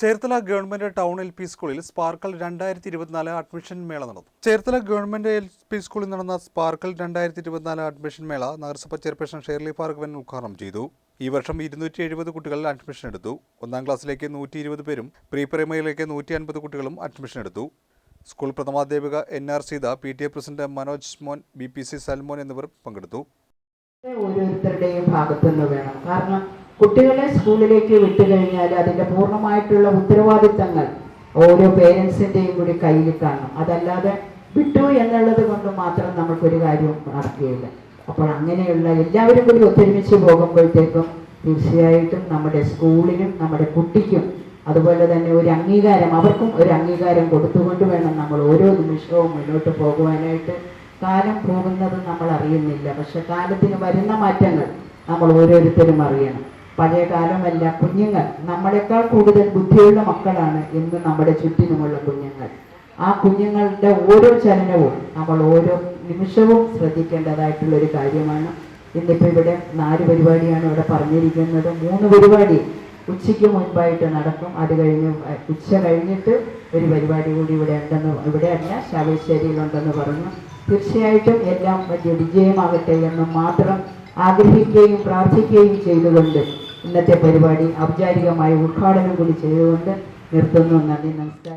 Cherthala government town L P സ്കൂളിൽ sparkle രണ്ടായിരത്തി ഇരുപത്തിനാല് അഡ്മിഷൻ മേള നടന്നു. ചേർത്തല ഗവൺമെന്റ് എൽ പി സ്കൂളിൽ നടന്ന സ്പാർക്കൽ രണ്ടായിരത്തി ഇരുപത്തിനാല് അഡ്മിഷൻ മേള നഗരസഭ ചെയർപേഴ്സൺ ഷേർലി ഭാർഗവൻ ഉദ്ഘാടനം ചെയ്തു. ഈ വർഷം ഇരുന്നൂറ്റി എഴുപത് കുട്ടികൾ അഡ്മിഷൻ എടുത്തു. ഒന്നാം ക്ലാസ്സിലേക്ക് നൂറ്റി ഇരുപത് പേരും പ്രീ പ്രൈമറിയിലേക്ക് നൂറ്റി അൻപത് കുട്ടികളും അഡ്മിഷൻ എടുത്തു. School പ്രഥമാധ്യാപിക N R Seetha P T A president Manoj Mon B P C Salmon എന്നിവർ പങ്കെടുത്തു. ഓരോരുത്തരുടെയും ഭാഗത്തുനിന്ന് വേണം. കാരണം കുട്ടികളെ സ്കൂളിലേക്ക് വിട്ടു കഴിഞ്ഞാൽ അതിന്റെ പൂർണമായിട്ടുള്ള ഉത്തരവാദിത്തങ്ങൾ ഓരോ പേരൻസിന്റെയും കൂടി കയ്യിൽ കാണും. അതല്ലാതെ വിട്ടു എന്നുള്ളത് കൊണ്ട് മാത്രം നമുക്കൊരു കാര്യവും നടക്കുകയില്ല. അപ്പോൾ അങ്ങനെയുള്ള എല്ലാവരും കൂടി ഒത്തൊരുമിച്ച് പോകുമ്പോഴത്തേക്കും തീർച്ചയായിട്ടും നമ്മുടെ സ്കൂളിനും നമ്മുടെ കുട്ടിക്കും അതുപോലെ തന്നെ ഒരു അംഗീകാരം അവർക്കും ഒരു അംഗീകാരം കൊടുത്തുകൊണ്ട് വേണം നമ്മൾ ഓരോ നിമിഷവും മുന്നോട്ട് പോകുവാനായിട്ട്. കാലം പോകുന്നത് നമ്മൾ അറിയുന്നില്ല. പക്ഷെ കാലത്തിന് വരുന്ന മാറ്റങ്ങൾ നമ്മൾ ഓരോരുത്തരും അറിയണം. പഴയ കാലമല്ല കുഞ്ഞുങ്ങൾ. നമ്മളെക്കാൾ കൂടുതൽ ബുദ്ധിയുള്ള മക്കളാണ് എന്ന് നമ്മുടെ ചുറ്റിനുമുള്ള കുഞ്ഞുങ്ങൾ. ആ കുഞ്ഞുങ്ങളുടെ ഓരോ ചലനവും നമ്മൾ ഓരോ നിമിഷവും ശ്രദ്ധിക്കേണ്ടതായിട്ടുള്ള ഒരു കാര്യമാണ്. ഇന്നിപ്പോൾ ഇവിടെ നാല് പരിപാടിയാണ് ഇവിടെ പറഞ്ഞിരിക്കുന്നത്. മൂന്ന് പരിപാടി ഉച്ചയ്ക്ക് മുൻപായിട്ട് നടക്കും. അത് കഴിഞ്ഞ് ഉച്ച കഴിഞ്ഞിട്ട് ഒരു പരിപാടി കൂടി ഇവിടെ ഉണ്ടെന്ന് ഇവിടെ അല്ല ശാവേശ്ശേരിയിലുണ്ടെന്ന് പറഞ്ഞു. തീർച്ചയായിട്ടും എല്ലാം വലിയ വിജയമാകട്ടെ എന്ന് മാത്രം ആഗ്രഹിക്കുകയും പ്രാർത്ഥിക്കുകയും ചെയ്തുകൊണ്ട് ഇന്നത്തെ പരിപാടി ഔപചാരികമായി ഉദ്ഘാടനം കൂടി ചെയ്തുകൊണ്ട് നിർത്തുന്നു. നന്ദി നമസ്കാരം.